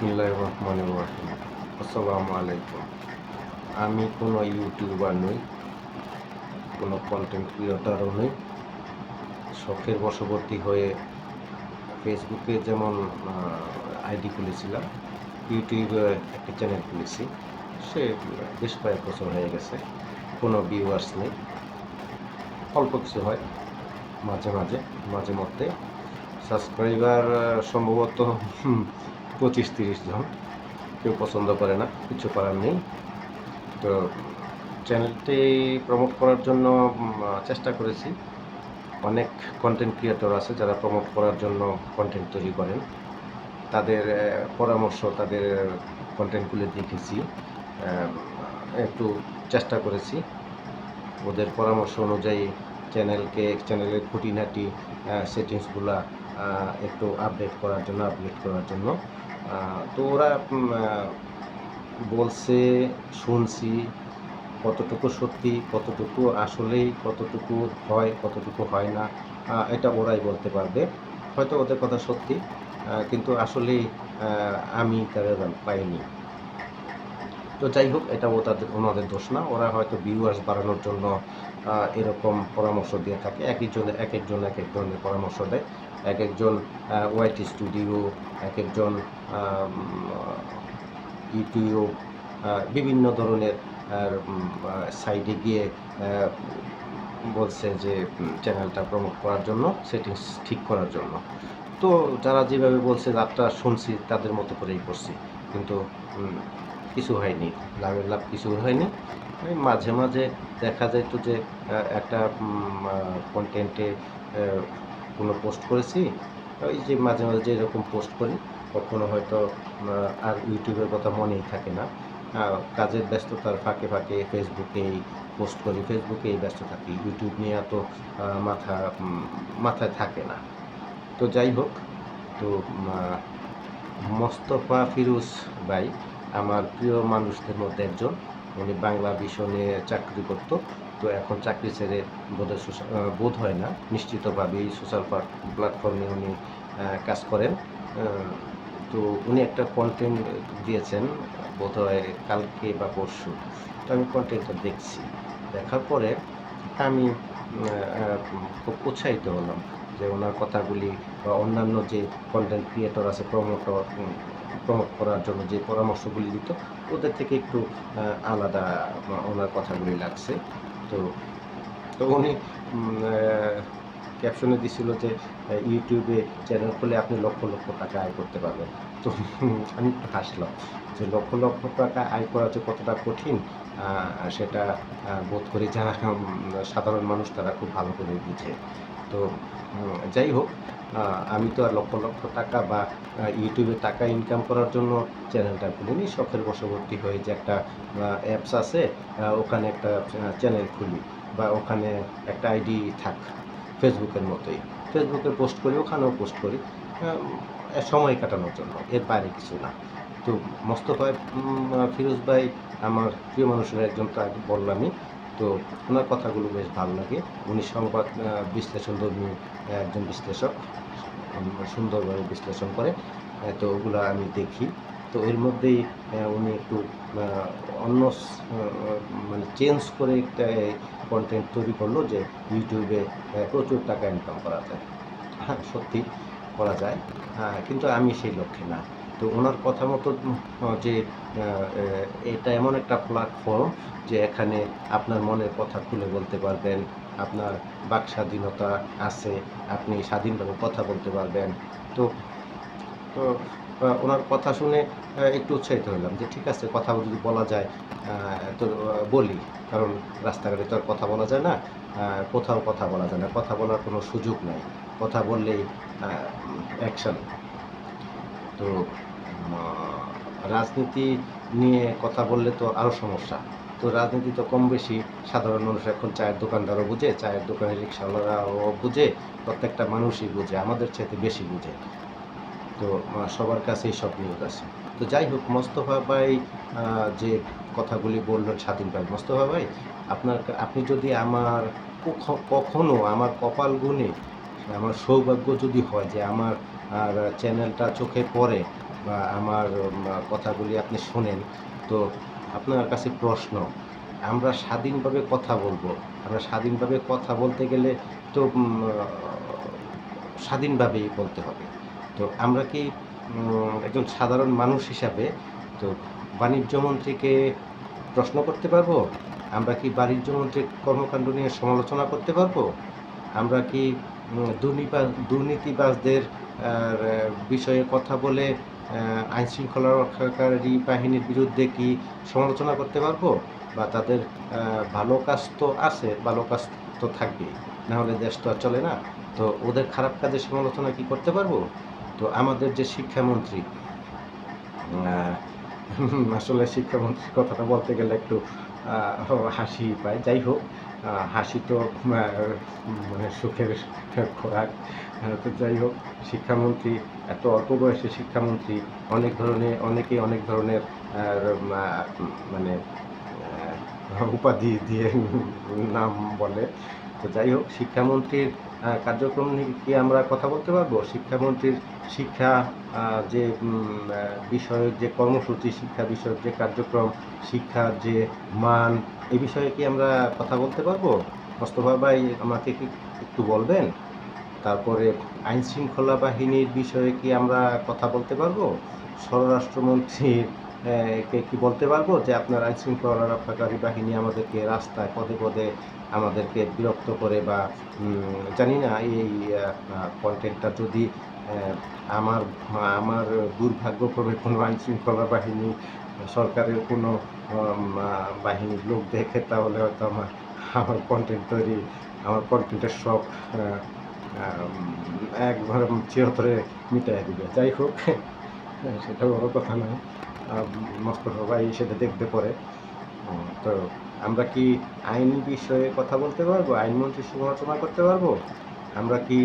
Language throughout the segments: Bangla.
বিসমিল্লাহ রহমান রহিম। আসসালামু আলাইকুম। আমি কোনো ইউটিউবার নই, কোনো কন্টেন্ট ক্রিয়েটারও নই। শখের বশবর্তী হয়ে ফেসবুকে যেমন আইডি খুলেছিলাম ইউটিউবে একটা চ্যানেল খুলেছি। সে বেশ কয়েক বছর হয়ে গেছে, কোনো ভিউয়ার্স নেই। অল্প কিছু হয়, মাঝে মাঝে মাঝে মধ্যে। সাবস্ক্রাইবার সম্ভবত পঁচিশ তিরিশ জন। কেউ পছন্দ করে না, কিছু করার নেই। তো চ্যানেলটি প্রমোট করার জন্য চেষ্টা করেছি। অনেক কন্টেন্ট ক্রিয়েটর আছে যারা প্রমোট করার জন্য কন্টেন্ট তৈরি করেন। তাদের পরামর্শ, তাদের কন্টেন্টগুলো দেখেছি। একটু চেষ্টা করেছি। ওদের পরামর্শ অনুযায়ী চ্যানেলকে, চ্যানেলের খুঁটিনাটি সেটিংসগুলা একটু আপডেট করার জন্য আপডেট করার জন্য। তো ওরা বলছে, শুনছি, কতটুকু সত্যি, কতটুকু আসলেই, কতটুকু হয় কতটুকু হয় না এটা ওরাই বলতে পারবে। হয়তো ওদের কথা সত্যি কিন্তু আসলেই আমি তাদের পাইনি। তো যাই হোক, এটা ও তাদের ওনাদের দোষ না। ওরা হয়তো ভিউয়ার্স বাড়ানোর জন্য এরকম পরামর্শ দিয়ে থাকে। এক একজনের এক একজন, এক এক ধরনের পরামর্শ দেয়। এক একজন ওয়াইট স্টুডিও এক একজন ইউটিউব বিভিন্ন ধরনের সাইডে গিয়ে বলছে যে চ্যানেলটা প্রমোট করার জন্য, সেটিংস ঠিক করার জন্য। তো যারা যেভাবে বলছে যাত্রা শুনছি, তাদের মতো করেই করছি। কিন্তু কিছু হয়নি, লাভের লাভ কিছু হয়নি। মাঝে মাঝে দেখা যাইতো যে একটা কন্টেন্টে কোনো পোস্ট করেছি। ওই যে মাঝে মাঝে যে এরকম পোস্ট করি, কখনো হয়তো আর ইউটিউবের কথা মনেই থাকে না। কাজের ব্যস্ততার ফাঁকে ফাঁকে ফেসবুকেই পোস্ট করি ফেসবুকেই ব্যস্ত থাকি। ইউটিউব নিয়ে এত মাথা মাথায় থাকে না। তো যাই হোক, তো মোস্তফা ফিরোজ ভাই, আমার প্রিয় মানুষদের মধ্যে একজন। উনি বাংলা ভীষণে চাকরি করতো। তো এখন চাকরি ছেড়ে বোধহয় বোধ হয় না। নিশ্চিতভাবেই সোশ্যাল প্ল্যাটফর্মে উনি কাজ করেন। তো উনি একটা কন্টেন্ট দিয়েছেন বোধহয় কালকে বা পরশু। তো আমি কন্টেন্টটা দেখছি। দেখার পরে আমি খুব উৎসাহিত হলাম যে ওনার কথাগুলি বা অন্যান্য যে কন্টেন্ট ক্রিয়েটর আছে প্রমোটর প্রমোট করার জন্য যে পরামর্শগুলি দিত ওদের থেকে একটু আলাদা ওনার কথাগুলি লাগছে। তো তো উনি ক্যাপশনে দিছিল যে ইউটিউবে চ্যানেল খুলে আপনি লক্ষ লক্ষ টাকা আয় করতে পারবেন। তো আমি একটু হাসলাম যে লক্ষ লক্ষ টাকা আয় করা যে কতটা কঠিন সেটা বোধ করি যারা সাধারণ মানুষ তারা খুব ভালো করে বুঝে। তো যাই হোক আমি তো আর লক্ষ লক্ষ টাকা বা ইউটিউবে টাকা ইনকাম করার জন্য চ্যানেলটা খুলিনি। শখের বশবর্তী হয়ে যে একটা অ্যাপস আছে ওখানে একটা চ্যানেল খুলি বা ওখানে একটা আইডি থাক ফেসবুকের মতোই। ফেসবুকে পোস্ট করি, ওখানেও পোস্ট করি সময় কাটানোর জন্য, এর বাইরে কিছু না। তো মোস্তফা ফিরোজ ভাই আমার প্রিয় মানুষের একজন তো বললামই তো ওনার কথাগুলো বেশ ভালো লাগে। উনি সংবাদ বিশ্লেষণধর্মী একজন বিশ্লেষক। সুন্দরভাবে বিশ্লেষণ করে। তো ওগুলো আমি দেখি। তো এর মধ্যেই উনি একটু অন্য মানে চেঞ্জ করে একটা কন্টেন্ট তৈরি করল যে ইউটিউবে প্রচুর টাকা ইনকাম করা যায়। হ্যাঁ সত্যি করা যায়। হ্যাঁ কিন্তু আমি সেই লক্ষ্যে না। তো ওনার কথা মতো যে এটা এমন একটা প্ল্যাটফর্ম যে এখানে আপনার মনের কথা খুলে বলতে পারবেন, আপনার বাক স্বাধীনতা আছে, আপনি স্বাধীনভাবে কথা বলতে পারবেন। তো তো ওনার কথা শুনে একটু উৎসাহিত হলাম যে ঠিক আছে কথা যদি বলা যায় তো বলি। কারণ রাস্তাঘাটে তো আর কথা বলা যায় না কোথাও কথা বলা যায় না। কথা বলার কোনো সুযোগ নাই। কথা বললেই অ্যাকশন তো রাজনীতি নিয়ে কথা বললে তো আরও সমস্যা। তো রাজনীতি তো কম বেশি, সাধারণ মানুষ এখন চায়ের দোকানদারও বুঝে, চায়ের দোকানে রিক্সাওয়ালারাও বুঝে, প্রত্যেকটা মানুষই বুঝে, আমাদের চাইতে বেশি বুঝে। তো সবার কাছেই সব নিউজ আছে। তো যাই হোক, মোস্তফা ভাই যে কথাগুলি বললেন স্বাধীন ভাই, মোস্তফা ভাই, আপনার আপনি যদি আমার কখ- কখনো আমার কপাল গুণে আমার সৌভাগ্য যদি হয় যে আমার, আর, চ্যানেলটা চোখে পড়ে বা আমার কথাগুলি আপনি শোনেন, তো আপনার কাছে প্রশ্ন, আমরা স্বাধীনভাবে কথা বলব। আমরা স্বাধীনভাবে কথা বলতে গেলে তো স্বাধীনভাবেই বলতে হবে। তো আমরা কি একজন সাধারণ মানুষ হিসাবে তো বাণিজ্য মন্ত্রীকে প্রশ্ন করতে পারব? আমরা কি বাণিজ্য মন্ত্রীর কর্মকাণ্ড নিয়ে সমালোচনা করতে পারব? আমরা কি দুর্নীতিবাজদের বিষয়ে কথা বলে আইন শৃঙ্খলা রক্ষাকারী বাহিনীর বিরুদ্ধে কি সমালোচনা করতে পারব? বা তাদের ভালো কাজ তো আছে, ভালো কাজ তো থাকবেই। নাহলে দেশ তো আর চলে না। তো ওদের খারাপ কাজের সমালোচনা কি করতে পারব? তো আমাদের যে শিক্ষামন্ত্রী আসলে শিক্ষামন্ত্রীর কথাটা বলতে গেলে একটু হাসি পায়। যাই হোক হাসি তো মানে সুখের খোরাক। তো যাই হোক, শিক্ষামন্ত্রী, এত অল্প বয়সে শিক্ষামন্ত্রী, অনেক ধরনের, অনেকে অনেক ধরনের মানে উপাধি দিয়ে নাম বলে। তো যাই হোক, শিক্ষামন্ত্রীর কার্যক্রম নিয়ে কি আমরা কথা বলতে পারব? শিক্ষামন্ত্রীর শিক্ষা যে বিষয়ক যে কর্মসূচি, শিক্ষা বিষয়ক যে কার্যক্রম, শিক্ষার যে মান এ বিষয়ে কি আমরা কথা বলতে পারব? মোস্তফা ভাই, আমাকে কি একটু বলবেন? তারপরে আইন শৃঙ্খলা বাহিনীর বিষয়ে কি আমরা কথা বলতে পারব? স্বরাষ্ট্রমন্ত্রীর কে কি বলতে পারব? যে আপনার আইন শৃঙ্খলা রক্ষাকারী বাহিনী আমাদেরকে রাস্তায় পদে পদে আমাদেরকে বিরক্ত করে বা জানি না এই কন্টেন্টটা যদি আমার আমার দুর্ভাগ্যক্রমে কোনো আইন শৃঙ্খলা বাহিনী সরকারের কোনো বাহিনীর লোক দেখে তাহলে হয়তো আমার আমার কন্টেন্ট তৈরি আমার কন্টেন্টের আম, একবার চিরতরে মিটাই দিবে। যাই হোক সেটা বড় কথা নয়। মোস্তফা ভাই সেটা দেখতে পরে। তো আমরা কি আইন বিষয়ে কথা বলতে পারব? আইনমন্ত্রী সমালোচনা করতে পারব? আমরা কি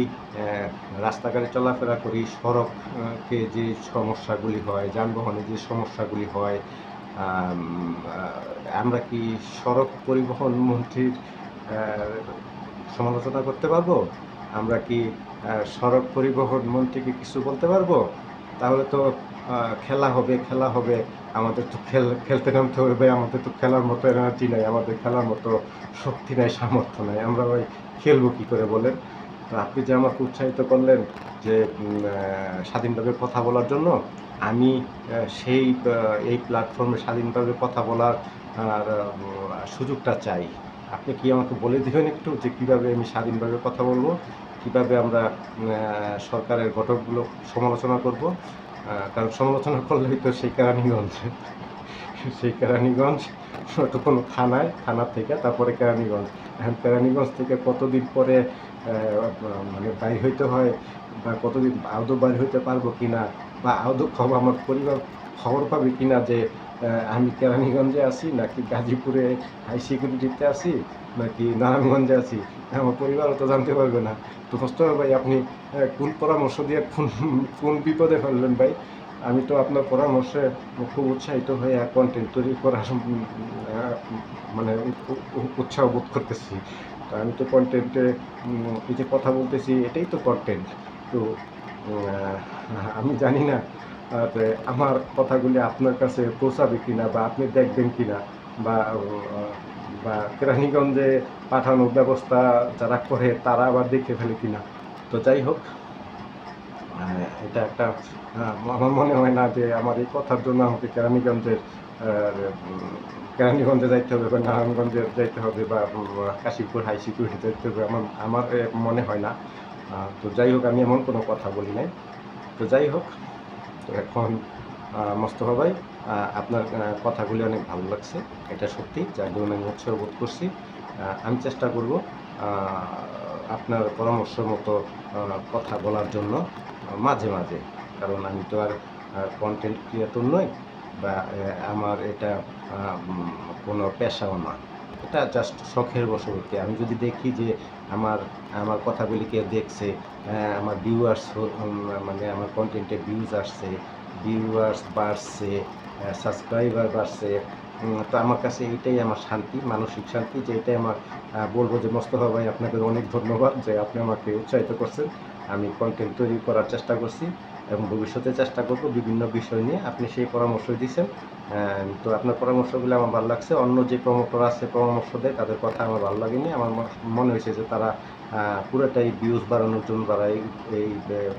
রাস্তাঘাটে চলাফেরা করি? সড়কে যে সমস্যাগুলি হয়, যানবাহনে যে সমস্যাগুলি হয় আমরা কি সড়ক পরিবহন মন্ত্রীর সমালোচনা করতে পারব? আমরা কি সড়ক পরিবহন মন্ত্রীকে কিছু বলতে পারব? তাহলে তো খেলা হবে খেলা হবে। আমাদের তো খেল, খেলতে নামতে হবে, আমাদের তো খেলার মতো এনার্জি নাই, আমাদের খেলার মতো শক্তি নাই, সামর্থ্য নাই। আমরা ওই খেলব কী করে বলেন? তো আপনি যে আমাকে উৎসাহিত করলেন যে স্বাধীনভাবে কথা বলার জন্য, আমি সেই এই প্ল্যাটফর্মে স্বাধীনভাবে কথা বলার সুযোগটা চাই। আপনি কি আমাকে বলে দেবেন একটু যে, কীভাবে আমি স্বাধীনভাবে কথা বলব? কীভাবে আমরা সরকারের ঘটকগুলো সমালোচনা করব? কারণ সমালোচনা করলেই তো সেই কেরানীগঞ্জ। সেই কেরানীগঞ্জ তো কোনো থানায়, থানা থেকে, তারপরে কেরানীগঞ্জ। এখন কেরানীগঞ্জ থেকে কতদিন পরে মানে বাইর হইতে হয় বা কতদিন আদৌ বাইর হইতে পারব কিনা বা আদৌ খবর আমার পরিবার খবর পাবে কি না যে আমি কেরানীগঞ্জে আছি নাকি গাজীপুরে হাই সিকিউরিটিতে আছি? নাকি নারায়ণগঞ্জে আছি? আমার পরিবারও তো জানতে পারবে না। তো মোস্তফা ভাই, আপনি কোন পরামর্শ দিয়ে কোন কোন বিপদে ফেললেন ভাই? আমি তো আপনার পরামর্শে খুব উৎসাহিত হয়ে কন্টেন্ট তৈরি করার মানে উৎসাহ বোধ করতেছি। তো আমি তো কন্টেন্টে এই যে কথা বলতেছি, এটাই তো কন্টেন্ট তো আমি জানি না আমার কথাগুলি আপনার কাছে পৌঁছাবে কিনা বা আপনি দেখবেন কিনা বা বা কেরানীগঞ্জে পাঠানোর ব্যবস্থা যারা করে তারা আবার দেখে ফেলে কিনা। তো যাই হোক এটা একটা আমার মনে হয় না যে আমার এই কথার জন্য আমাকে কেরানীগঞ্জের কেরানীগঞ্জে যাইতে হবে বা নারায়ণগঞ্জে যাইতে হবে বা কাশীপুর হাই সিকিউরিটি যাইতে হবে আমার আমার মনে হয় না। তো যাই হোক আমি এমন কোনো কথা বলি নাই। তো যাই হোক তো এখন ভাই আহ, আপনার কথাগুলি অনেক ভালো লাগছে, এটা সত্যি, যার জন্য আমি উৎসাহ বোধ করছি। আমি চেষ্টা করব আপনার পরামর্শ মতো কথা বলার জন্য মাঝে মাঝে। কারণ আমি তো আর কন্টেন্ট ক্রিয়েটর নই, বা আমার এটা কোনো পেশাও না। এটা জাস্ট শখের বশবর্তী। আমি যদি দেখি যে আমার আমার কথাগুলি কেউ দেখছে আমার ভিউয়ার্স মানে আমার কন্টেন্টে ভিউজ আসছে ভিউয়ার্স বাড়ছে সাবস্ক্রাইবার বাড়ছে তো আমার কাছে এটাই আমার শান্তি, মানসিক শান্তি, যে এটাই আমার বলব যে মোস্তফা ভাই, আপনাকে অনেক ধন্যবাদ যে আপনি আমাকে উৎসাহিত করছেন। আমি কন্টেন্ট তৈরি করার চেষ্টা করছি। এবং ভবিষ্যতে চেষ্টা করব বিভিন্ন বিষয় নিয়ে। আপনি সেই পরামর্শ দিয়েছেন তো আপনার পরামর্শগুলো আমার ভালো লাগছে। অন্য যে প্রমোটর আছে, পরামর্শ দেয়, তাদের কথা আমার ভালো লাগেনি। আমার মনে হয়েছে যে তারা পুরোটাই ভিউজ বাড়ানোর জন্য তারা এই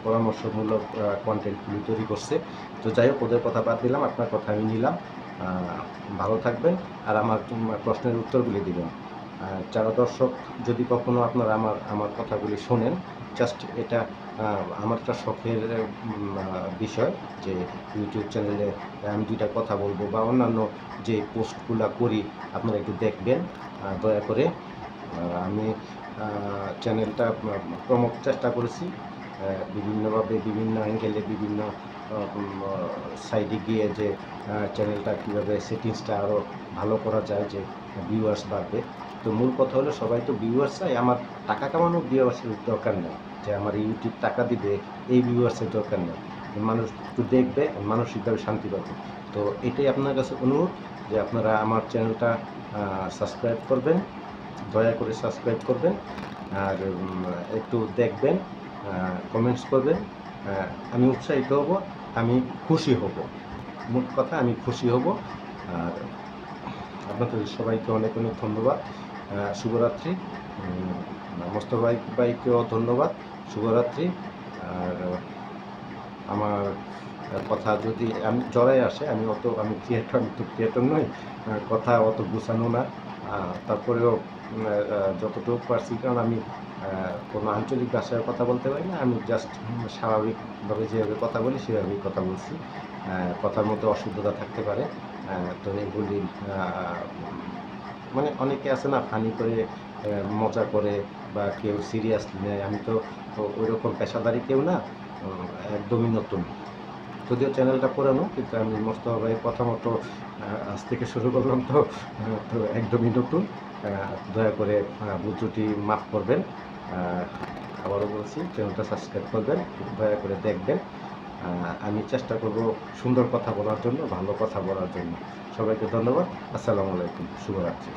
পরামর্শমূলক কন্টেন্টগুলি তৈরি করছে। তো যাই হোক, ওদের কথা বাদ দিলাম। আপনার কথা আমি নিলাম। ভালো থাকবেন। আর আমার প্রশ্নের উত্তরগুলি দিবেন। যারা দর্শক, যদি কখনো আপনারা আমার আমার কথাগুলি শোনেন জাস্ট এটা আমার একটা শখের বিষয় যে ইউটিউব চ্যানেলে আমি দুইটা কথা বলব বা অন্যান্য যে পোস্টগুলো করি, আপনারা একটু দেখবেন। দয়া করে আমি চ্যানেলটা প্রমোট চেষ্টা করেছি। বিভিন্নভাবে, বিভিন্ন অ্যাঙ্গেলে বিভিন্ন সাইডে গিয়ে যে চ্যানেলটা কীভাবে সেটিংসটা আরও ভালো করা যায়, যে ভিউয়ার্স বাড়বে। তো মূল কথা হলো সবাই তো ভিউয়ার্স চাই আমার টাকা কামানো ভিউয়ার্সের দরকার নেই। যে আমার ইউটিউব টাকা দিবে, এই ভিউয়ার্সের দরকার নেই। মানুষ একটু দেখবে, মানসিকভাবে শান্তি পাবে। তো এটাই আপনার কাছে অনুরোধ যে আপনারা আমার চ্যানেলটা সাবস্ক্রাইব করবেন, দয়া করে সাবস্ক্রাইব করবেন, আর একটু দেখবেন কমেন্টস করবেন। আমি উৎসাহিত হব, আমি খুশি হব। মোট কথা আমি খুশি হব। আর আপনাদের সবাইকে অনেক অনেক ধন্যবাদ। শুভরাত্রি। মোস্তফা ভাই ভাইকেও ধন্যবাদ। শুভরাত্রি। আর আমার কথা যদি আমি জড়াই আসে, আমি অত আমি ক্রিয়েটর তো ক্রিয়েটর নই কথা অত গুছানো না। তারপরেও যতটুকু পারছি, কারণ আমি কোনো আঞ্চলিক ভাষায় কথা বলতে পারি না। আমি জাস্ট স্বাভাবিকভাবে যেভাবে কথা বলি, সেভাবেই কথা বলছি। কথার মধ্যে অশুদ্ধতা থাকতে পারে। তো এগুলি মানে অনেকে আছে না, ফানি করে মজা করে বা কেউ সিরিয়াসলি নেয়। আমি তো ওই রকম পেশাদারি কেউ না একদমই নতুন। যদিও চ্যানেলটা পুরানো, কিন্তু আমি মোস্তফা ভাইয়ের কথা মতো আজ থেকে শুরু করলাম তো তো একদমই নতুন। দয়া করে ত্রুটি মাফ করবেন। আবারও বলছি চ্যানেলটা সাবস্ক্রাইব করবেন, দয়া করে দেখবেন। আমি চেষ্টা করব সুন্দর কথা বলার জন্য, ভালো কথা বলার জন্য। সবাইকে ধন্যবাদ। আসসালামু আলাইকুম। শুভরাত্রি।